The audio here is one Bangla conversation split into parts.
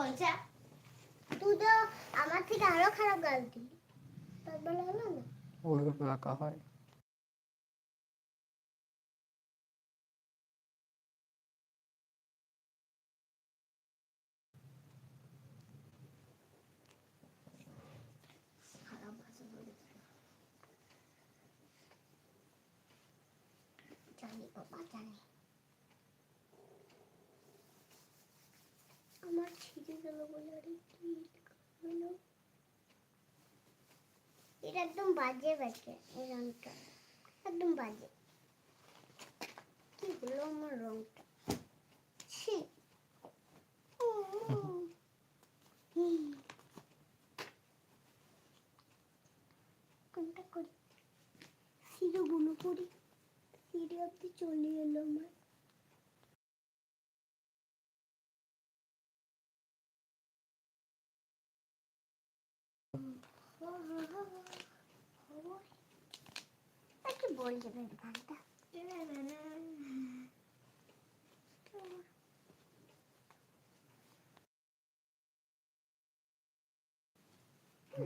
বলছে তুই তো আমার থেকে আরও খারাপ গাল দিলি তার বলে হলো না? আঁকা হয়। খারাপ ভাষা জানি বাবা জানি আমার ছিঁড়ে গেল বলে আরে কি হলো এটা একদম বাজে ব্যাটে এই রংটা একদম বাজে কি হলো আমার রংটা ছি উম। হুম। কোনটা করি সিরো বুনো করি সিঁড়ি অব্দি চলে এলো আমার কি বল যাবে গানটা কি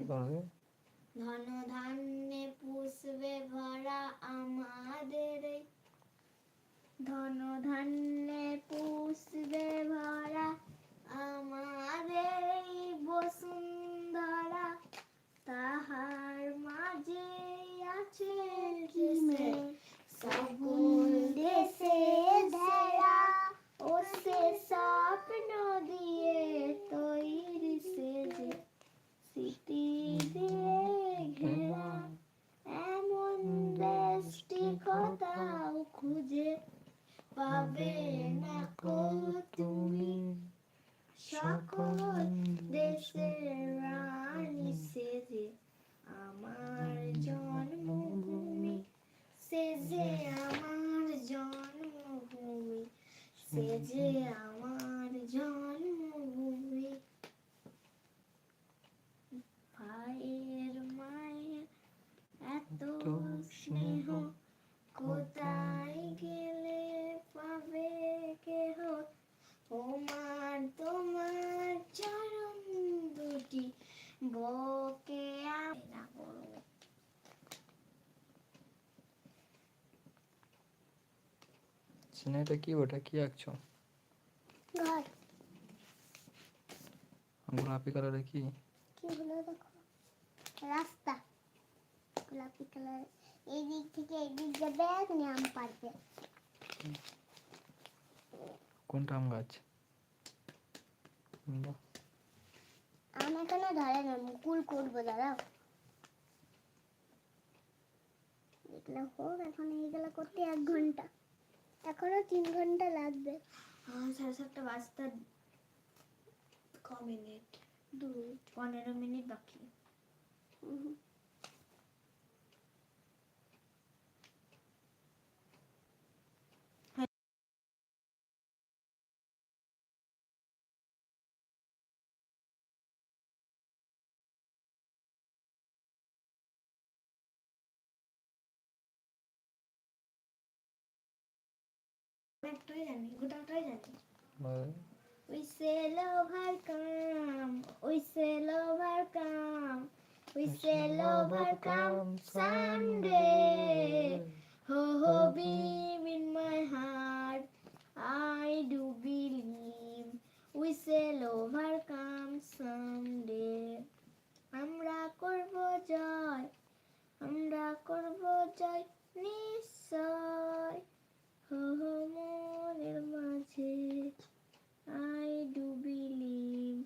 করবে ধন ধান্যে পুষবে ভরা আমাদের এই ধন ধান্যে আমার জন্মভূমি সেজে আমার জন্মভূমি সেজে আমার জন্মভূমি ভাইয়ের মায়ের এত স্নেহ কোথায় গেলে পাবে কেহ তোমার তোমার চরণ দুটি বকে আমি না করব সিনেটা কি ওটা? কি আঁকছো? ঘর। গোলাপি কালারে কি? কি হলো দেখো। রাস্তা। গোলাপি কালার। এই দিক থেকে এই দিক যাবে এক নিয়ম পারবে কোনটা আম গাছ? আম এখনও ধরে না মুকুল করব দাঁড়াও এগুলো হোক এখন এইগুলো করতে এক ঘণ্টা। এখনও তিন ঘণ্টা লাগবে। আমার সাড়ে সাতটা বাজতে ক মিনিট? দুই পনেরো মিনিট বাকি। একটাই জানি গোটাটাই জানি sail overcome, we sail overcome someday. Ho ho beam in my heart, I do believe we shall overcome someday. আমরা করব জয় আমরা করব জয় নিশ্চয় হো হো মনের মাঝে I do believe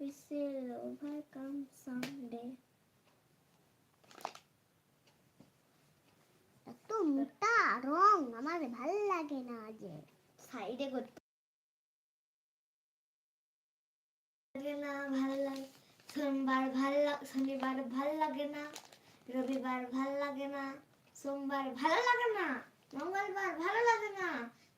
we shall overcome someday. এত মোটা রং আমার ভালো লাগে না যে সাইডে করতে লাগে না ভালো লাগে সোমবার ভালো লাগে শনিবার ভালো লাগে না রবিবার ভালো লাগে না সোমবার ভালো লাগে না মঙ্গলবার ভালো লাগে না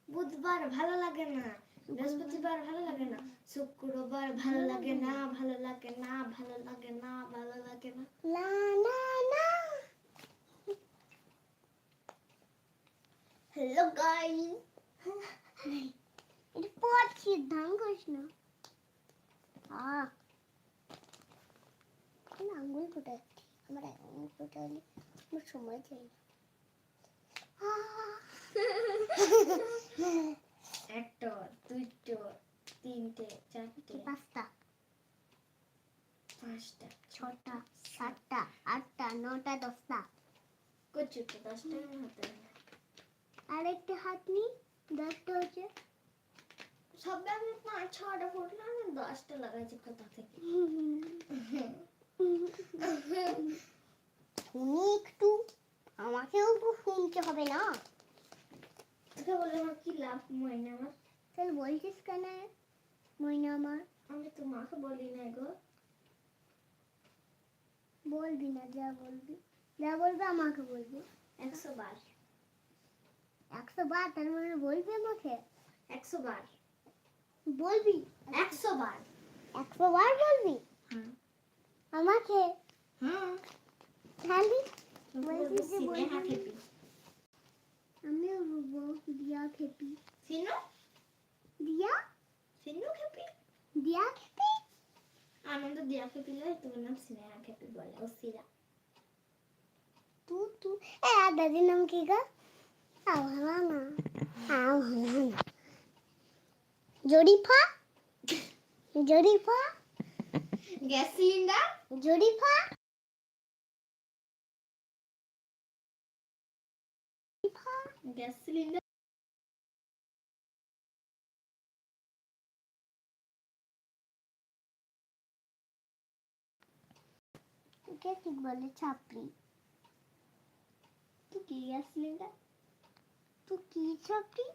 বুধবার ভালো লাগে না বৃহস্পতিবার ভালো লাগে না শুক্রবার ভালো লাগে না ভালো লাগে না ভালো লাগে না ভালো লাগে না না না না হ্যালো গাইস এটা পড়ছি ধান করিস না আমার আঙ্গুল কোথায় আমার আঙ্গুল কোথায় হলে আমার সময় চাই না। একটা দুটো তিনটে চারটে। পাঁচটা। পাঁচটা। ছটা সাতটা আটটা নটা দশটা। কচুটা দশটা হাতে আরেকটা হাত নি দশটা হচ্ছে সব পাঁচ ছটা ফুটলাম আমি দশটা লাগাইছি কোথা থেকে? শুনি একটু আমাকেও তো শুনতে হবে না? তোকে বলে আমার কি লাভ ময়না আমার? তাহলে বলছিস কেন ময়না আমার? আমি তোমাকে বলি না গো। বলবি না যা বলবি। যা বলবি আমাকে বলবি। একশো বার। একশো বার তার মানে বলবি আমাকে? একশো বার। বলবি? একশো বার। একশো বার বলবি? হ্যাঁ। আমাকে? হ্যাঁ। খালি বলব বলবি যে স্নেহা বলবি। খেপি দিয়া খেপি। সিনু? দিয়া? সিনু খেপি? দিয়া খেপি? আনন্দ দিয়া খেপি লয় তোমার নাম স্নেহা খেপি বলে ও সিরা। তু তু। এ দাদির নাম কি গা? আ ভালো না না Jarifa Jarifa gas cylinder Jarifa Jarifa gas cylinder কে ঠিক বলে ছাপড়ি তুই কি গ্যাস সিলিন্ডার তুই কি ছাপড়ি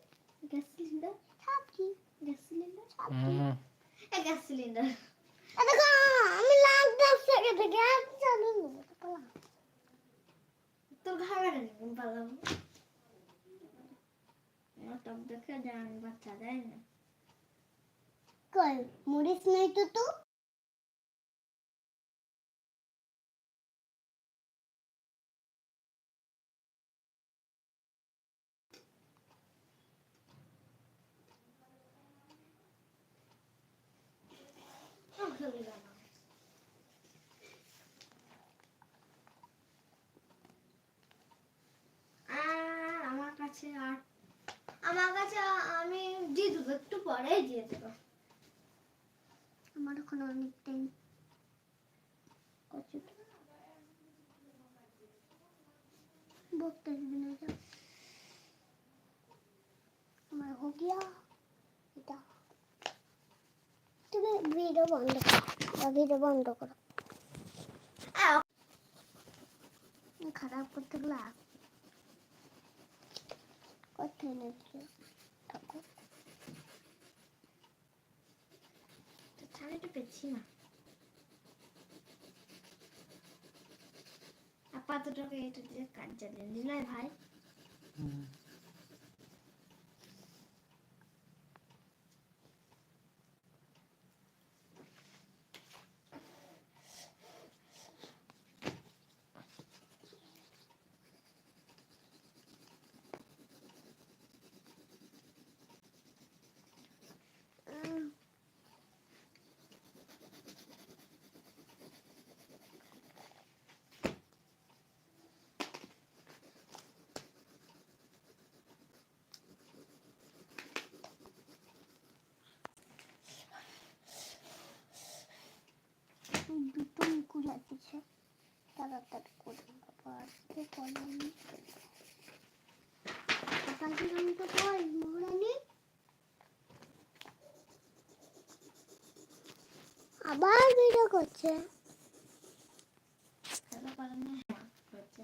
গ্যাস সিলিন্ডার ছাপড়ি গ্যাস সিলিন্ডার হুম এ গ্যাস সিলিন্ডার। আমি লাখ দশ টাকা থেকে চালু তোর পালাম দেখে জান বাচ্চা দেয় না। কই মরিস নাই তো তো আমার কাছে আমার আমি একটু পরেই দিয়ে আমার আমার গিয়া এটা তুমি ভিডিও বন্ধ করো। ভিডিও বন্ধ করো। খারাপ করতে না। আপাতত এটা দিয়ে কাজ চালিয়ে দিলাই ভাই। হুম। দুটো মুকুল আছে তাড়াতাড়ি করে বাবা, আজকে কলম রং তো কল মহারানী? আবার ভিডিও করছে খেলা পারে না হ্যাঁ হচ্ছে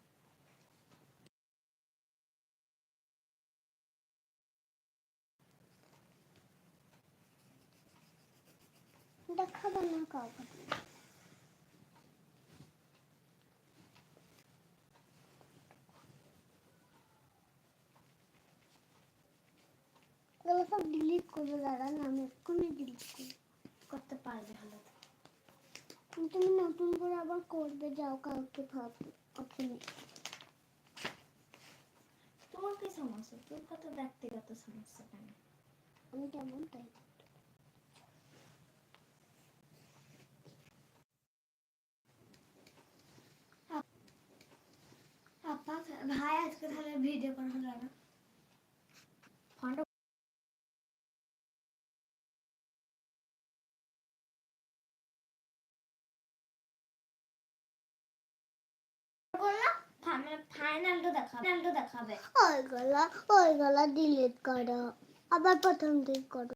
দেখাবো না কাউকে। এগুলো সব ডিলিট করব দাঁড়ান আমি এক্ষুনি ডিলিট করতে পারবে হলো তুমি নতুন করে আবার করবে যাও কাউকে ভাববে ওখানে তোমার কি সমস্যা? তোর কত ব্যক্তিগত সমস্যা কেন? আমি কেমন তাই। আপা ভাই আজকে তাহলে ভিডিও করা হলো না ফোনটা করলাম ফাইনালটা দেখাবে। ফাইনালটা দেখাবে। ওইগুলো ওইগুলো ডিলিট করো। আবার প্রথম থেকে করো।